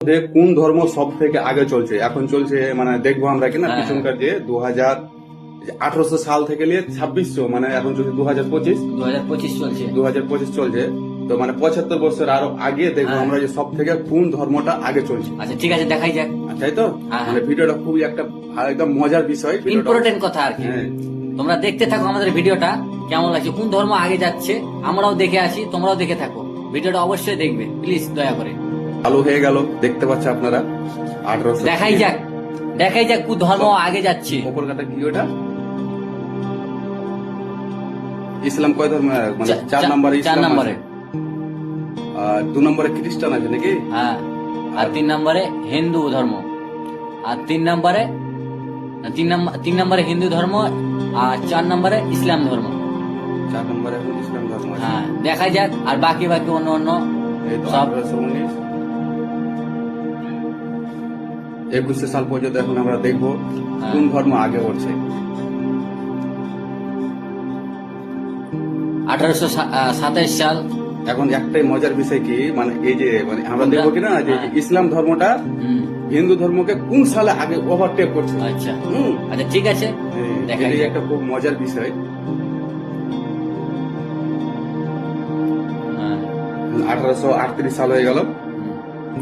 মধ্যে কোন ধর্ম সব থেকে আগে চলছে? এখন চলছে মানে দেখব আমরা কিনা হ্যাঁ। পিছনকার যে দু হাজার আঠারোশো সাল থেকে নিয়ে ছাব্বিশশো মানে এখন চলছে দু হাজার পঁচিশ। দু হাজার পঁচিশ চলছে। দু হাজার পঁচিশ চলছে। তো মানে পঁচাত্তর বছর আরও আগে দেখব হ্যাঁ। আমরা যে সব থেকে কোন ধর্মটা আগে চলছে। আচ্ছা ঠিক আছে দেখাই যাক। তাই তো? হ্যাঁ। মানে ভিডিওটা খুবই একটা ভালো, একদম মজার বিষয় ইম্পর্টেন্ট কথা আর কি। তোমরা দেখতে থাকো আমাদের ভিডিওটা কেমন লাগছে কোন ধর্ম আগে যাচ্ছে আমরাও দেখে আছি তোমরাও দেখে থাকো। ভিডিওটা অবশ্যই দেখবে প্লিজ দয়া করে। চালু হয়ে গেল দেখতে পাচ্ছে আপনারা? আঠারোশো দেখাই যাক দেখাই যাক কোন ধর্ম আগে যাচ্ছে। কলকাতা কি ওটা? ইসলাম কয় ধর্ম মানে চার নম্বরে চার নম্বরে। আর দু নম্বরে খ্রিস্টান আছে নাকি? হ্যাঁ। আর তিন নম্বরে হিন্দু ধর্ম। আর তিন নম্বরে তিন নম্বর তিন নম্বরে হিন্দু ধর্ম আর চার নম্বরে ইসলাম ধর্ম। চার নম্বরে ইসলাম ধর্ম হ্যাঁ দেখা যাক আর বাকি বাকি অন্য অন্য সব একুশে সাল পর্যন্ত এখন আমরা দেখব। কোন ধর্ম আগে উঠছে আঠারোশো সাতাইশ সাল। এখন একটাই মজার বিষয় কি মানে এই যে মানে আমরা? দেখব কিনা যে হ্যাঁ। ইসলাম ধর্মটা হিন্দু ধর্মকে কোন সালে আগে ওভারটেক করছে? আচ্ছা। হুম। আচ্ছা ঠিক আছে। এই- একটা খুব মজার বিষয়। হ্যাঁ। আঠারোশো আটত্রিশ সাল হয়ে গেল।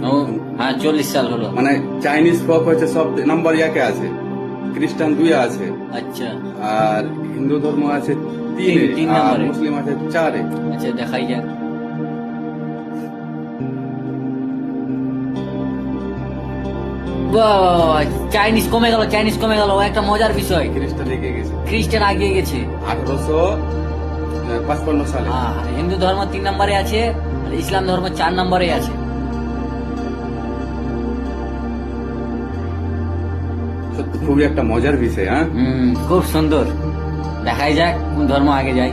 ও হ্যাঁ চল্লিশ সাল হলো। মানে চাইনিজ ফক হচ্ছে সব নাম্বার একে আছে খ্রিস্টান দুই আছে। আচ্ছা। আর হিন্দু ধর্ম আছে তিন- তিন আর মুসলিম আছে চারে। আচ্ছা দেখাই যাক। চাইনিজ কমে গেল চাইনিজ কমে গেল একটা মজার বিষয়। খ্রিস্টান এগিয়ে গেছে। খ্রিস্টান আগিয়ে গেছে। আঠারোশো পাঁচপান্ন সালে। হিন্দু ধর্ম তিন নম্বরে আছে আর ইসলাম ধর্ম চার নম্বরে আছে। খুবই একটা মজার বিষয় হ্যাঁ? খুব সুন্দর। দেখাই যাক, কোন ধর্ম আগে যাই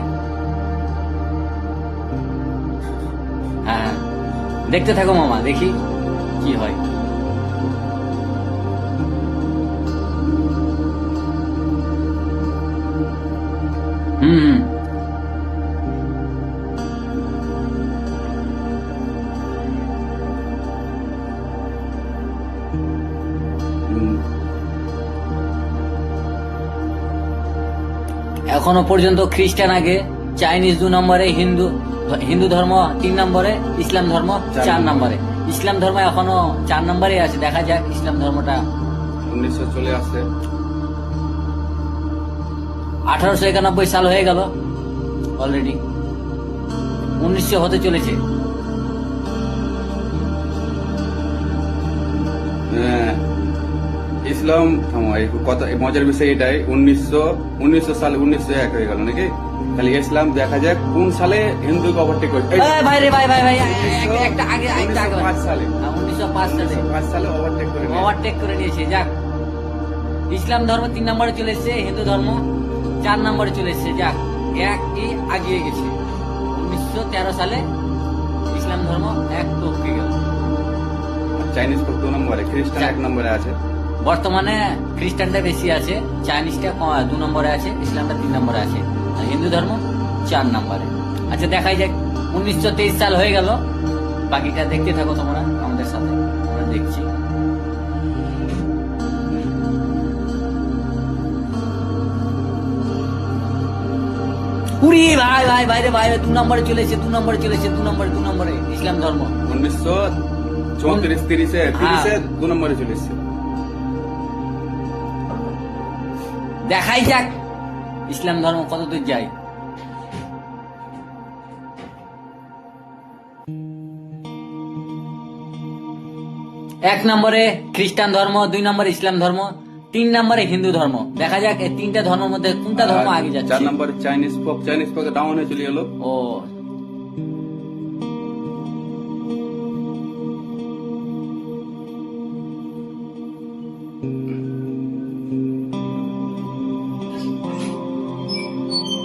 হ্যাঁ দেখতে থাকো মামা, দেখি কি হয়। হুম। এখনও পর্যন্ত খ্রিস্টান আগে চাইনিজ দু নম্বরে হিন্দু হিন্দু ধর্ম তিন নম্বরে ইসলাম ধর্ম চার নম্বরে। ইসলাম ধর্ম এখনও চার নম্বরে আছে দেখা যাক ইসলাম ধর্মটা। উনিশশো চলে আসছে। আঠারোশো একানব্বই সাল হয়ে গেল অলরেডি উনিশশো হতে চলেছে। হ্যাঁ, ইসলাম এই মজার বিষয় এটাই উনিশশো উনিশশো সালে উনিশশো এক হয়ে গেল নাকি? তাহলে ইসলাম দেখা যাক কোন সালে হিন্দুকে ওভারটেক করে এই, এই ভাই রে ভাই ভাই ভাই একটা- আগে একটা আগে পাঁচ সালে। উনিশশো পাঁচ সালে। পাঁচ সালে ওভারটেক করে নিয়েছে। ওভারটেক করে নিয়েছে যাক। ইসলাম ধর্ম তিন নম্বরে চলে এসছে হিন্দু ধর্ম চার নম্বরে চলে এসছে যাক। এক আগিয়ে গেছে। উনিশশো তেরো সালে ইসলাম ধর্ম এক টপকে গেল চাইনিজ দু নম্বরে খ্রিস্টান এক নম্বরে আছে। বর্তমানে খ্রিস্টানটা বেশি আছে চাইনিজটা দু নম্বরে আছে ইসলামটা তিন নম্বরে আছে আর হিন্দু ধর্ম চার নম্বরে। আচ্ছা দেখাই যাক উনিশশো তেইশ সাল হয়ে গেল। বাকিটা দেখতে থাকো তোমরা আমাদের সাথে আমরা দেখছি। উড়ি ভাই ভাই ভাই রে ভাই দু নম্বরে চলেছে দু নম্বরে চলেছে দু নম্বরে দু নম্বরে ইসলাম ধর্ম। উনিশশো চৌত্রিশ তিরিশে তিরিশে দু নম্বরে চলে দেখাই যাক। ইসলাম ধর্ম কত দূর যায়? এক নম্বরে খ্রিস্টান ধর্ম দুই নম্বরে ইসলাম ধর্ম তিন নম্বরে হিন্দু ধর্ম। দেখা যাক এই তিনটা ধর্মের মধ্যে কোনটা ধর্ম আগে যাচ্ছে। চার নম্বরে Chinese pop Chinese pop down হয়ে চলে গেল। ও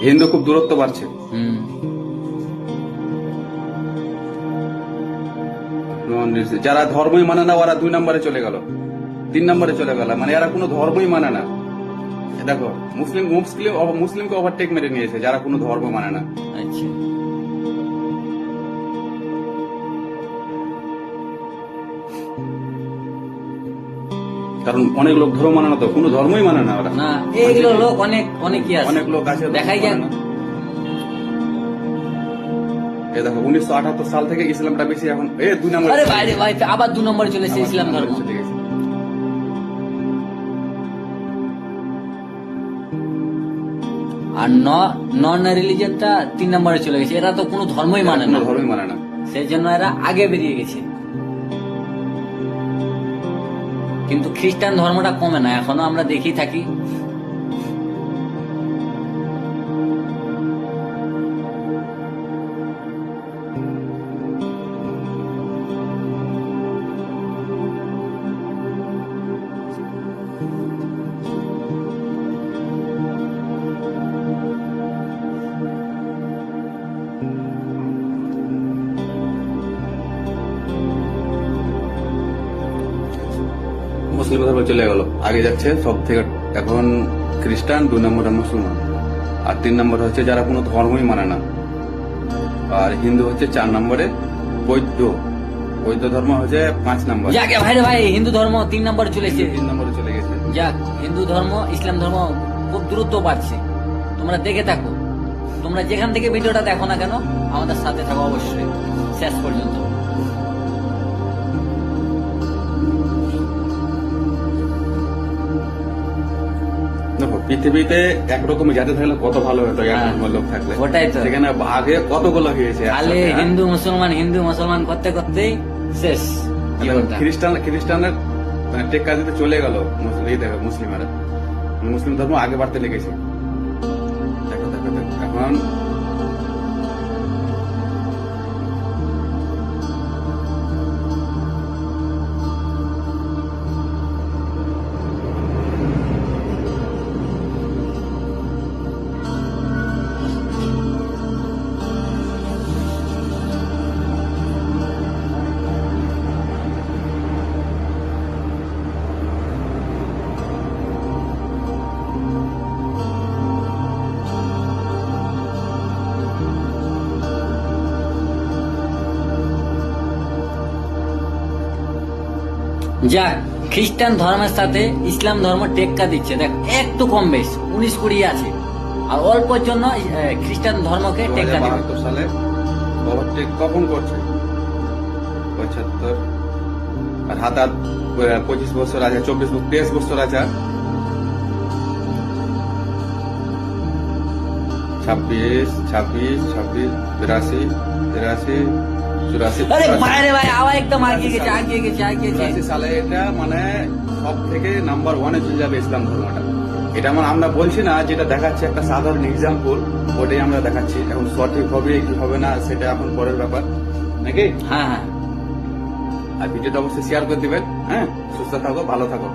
হিন্দু খুব দূরত্ব বাড়ছে। হুম। যারা ধর্মই মানে না ওরা দুই নম্বরে চলে গেল। তিন নম্বরে চলে গেল। মানে এরা কোনো ধর্মই মানে না। দেখো মুসলিম মুসলিম মুসলিমকে ওভারটেক মেরে নিয়েছে যারা কোনো ধর্ম মানে না। কারণ অনেক লোক ধর্ম মানে না তো কোনো ধর্মই মানে না ওরা। না এইগুলো লোক অনেক অনেকই আছে? অনেক লোক আছে দেখাই যাক। এই দেখো উনিশশো আঠাত্তর সাল থেকে ইসলামটা বেশি এখন। এ দুই নম্বর আরে ভাই ভাই আবার দু নম্বরে চলে এসেছে ইসলাম ধর্ম। আর নন রিলিজনটা তিন নম্বরে চলে গেছে। এরা তো কোনো ধর্মই মানে না। ধর্মই মানে না। সেই জন্য এরা আগে বেরিয়ে গেছে। কিন্তু খ্রিস্টান ধর্মটা কমে না এখনও আমরা দেখি থাকি। মুসলিম ধর্ম চলে গেল। আগে যাচ্ছে সব থেকে এখন খ্রিস্টান দুই নম্বরে মুসলমান। আর তিন নম্বর হচ্ছে যারা কোনো ধর্মই মানে না। আর হিন্দু হচ্ছে চার নম্বরে বৌদ্ধ বৌদ্ধ ধর্ম হচ্ছে পাঁচ নম্বর। যাকে ভাই রে ভাই হিন্দু ধর্ম তিন নম্বরে চলে এসেছে। তিন নম্বরে চলে গেছে। যাক হিন্দু ধর্ম ইসলাম ধর্ম খুব দ্রুত বাড়ছে। তোমরা দেখে থাকো। তোমরা যেখান থেকে ভিডিওটা দেখো না কেন আমাদের সাথে থাকো অবশ্যই। শেষ পর্যন্ত। পৃথিবীতে একরকম জাতি থাকলে কত ভালো হতো হ্যাঁ। লোক থাকলে ওটাই তো। সেখানে আগে কতগুলো হয়েছে খালি একসাথে, হ্যাঁ? হিন্দু মুসলমান হিন্দু মুসলমান করতে করতেই শেষ? খ্রিস্টান খ্রিস্টানের মানে টেক্কা দিতে চলে গেল মুসলিম এই দেখো মুসলিমেরা মুসলিম ধর্ম আগে বাড়তে লেগেছে দেখো দেখো দেখো এখন যাক খ্রিস্টান ধর্মের সাথে ইসলাম ধর্ম টেক্কা দিচ্ছে। দেখ একটু কম বেশ উনিশ কুড়ি আছে। আর অল্পর জন্য খ্রিস্টান ধর্মকে টেক্কা বাহাত্তর সালে ওভারটেক কখন করছে? পঁচাত্তর। আর হাত হাত পঁচিশ বছর আছে চব্বিশ তেইশ বছর আছে ছাব্বিশ ছাব্বিশ ছাব্বিশ বিরাশি তিরাশি আরে ভাই ভাই আবার একদম আগিয়ে গেছে আগিয়ে গেছে আগিয়ে গেছে। সালে এটা মানে সব থেকে নাম্বার ওয়ানে চলে যাবে ইসলাম ধর্মটা। এটা মানে আমরা বলছি না যেটা দেখাচ্ছে একটা সাধারণ এক্সাম্পল ওটাই আমরা দেখাচ্ছি। এখন সঠিক হবে কি হবে না সেটা এখন পরের ব্যাপার। নাকি? হ্যাঁ হ্যাঁ। আর ভিডিওটা অবশ্যই শেয়ার করে দিবেন হ্যাঁ? সুস্থ থাকো ভালো থাকো।